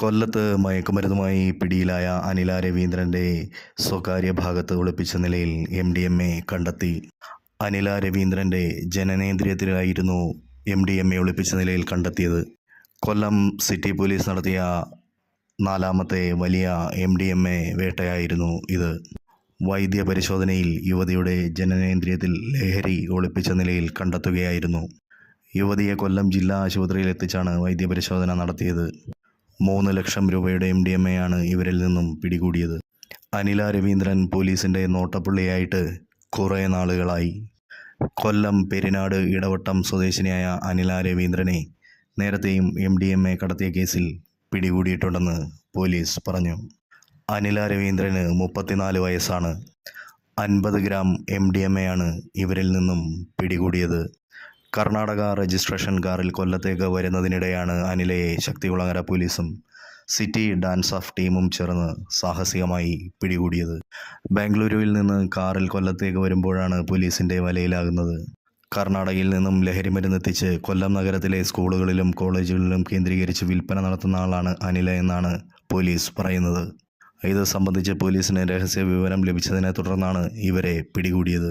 കൊല്ലത്ത് മയക്കുമരുന്നുമായി പിടിയിലായ അനില രവീന്ദ്രന്റെ സ്വകാര്യ ഭാഗത്ത് ഒളിപ്പിച്ച നിലയിൽ എം ഡി എം എ കണ്ടെത്തി. അനില രവീന്ദ്രന്റെ ജനനേന്ദ്രിയത്തിലായിരുന്നു എം ഡി എം എ ഒളിപ്പിച്ച നിലയിൽ കണ്ടെത്തിയത്. കൊല്ലം സിറ്റി പോലീസ് നടത്തിയ നാലാമത്തെ വലിയ എം ഡി എം എ വേട്ടയായിരുന്നു ഇത്. വൈദ്യ പരിശോധനയിൽ യുവതിയുടെ ജനനേന്ദ്രിയത്തിൽ ലഹരി ഒളിപ്പിച്ച നിലയിൽ കണ്ടെത്തുകയായിരുന്നു. യുവതിയെ കൊല്ലം ജില്ലാ ആശുപത്രിയിൽ എത്തിച്ചാണ് വൈദ്യപരിശോധന നടത്തിയത്. മൂന്ന് ലക്ഷം രൂപയുടെ എം ഡി എം ആണ് ഇവരിൽ നിന്നും പിടികൂടിയത്. അനില രവീന്ദ്രൻ പോലീസിന്റെ നോട്ടപ്പുള്ളിയായിട്ട് കുറേ നാളുകളായി. കൊല്ലം പെരിനാട് ഇടവട്ടം സ്വദേശിനിയായ അനില രവീന്ദ്രനെ നേരത്തെയും എം ഡി എം എ കടത്തിയ കേസിൽ പിടികൂടിയിട്ടുണ്ടെന്ന് പോലീസ് പറഞ്ഞു. അനില രവീന്ദ്രന് മുപ്പത്തിനാല് വയസ്സാണ്. അൻപത് gram M D M A ആണ് ഇവരിൽ നിന്നും പിടികൂടിയത്. കർണാടക രജിസ്ട്രേഷൻ കാറിൽ കൊല്ലത്തേക്ക് വരുന്നതിനിടെയാണ് അനിലയെ ശക്തികുളങ്ങര പോലീസും സിറ്റി ഡാൻസ് ഓഫ് ടീമും ചേർന്ന് സാഹസികമായി പിടികൂടിയത്. ബാംഗ്ലൂരുവിൽ നിന്ന് കാറിൽ കൊല്ലത്തേക്ക് വരുമ്പോഴാണ് പോലീസിന്റെ വലയിലാകുന്നത്. കർണാടകയിൽ നിന്നും ലഹരിമരുന്നെത്തിച്ച് കൊല്ലം നഗരത്തിലെ സ്കൂളുകളിലും കോളേജുകളിലും കേന്ദ്രീകരിച്ച് വിൽപ്പന നടത്തുന്ന ആളാണ് അനില എന്നാണ് പോലീസ് പറയുന്നത്. ഇത് സംബന്ധിച്ച് പോലീസിന് രഹസ്യ വിവരം ലഭിച്ചതിനെ തുടർന്നാണ് ഇവരെ പിടികൂടിയത്.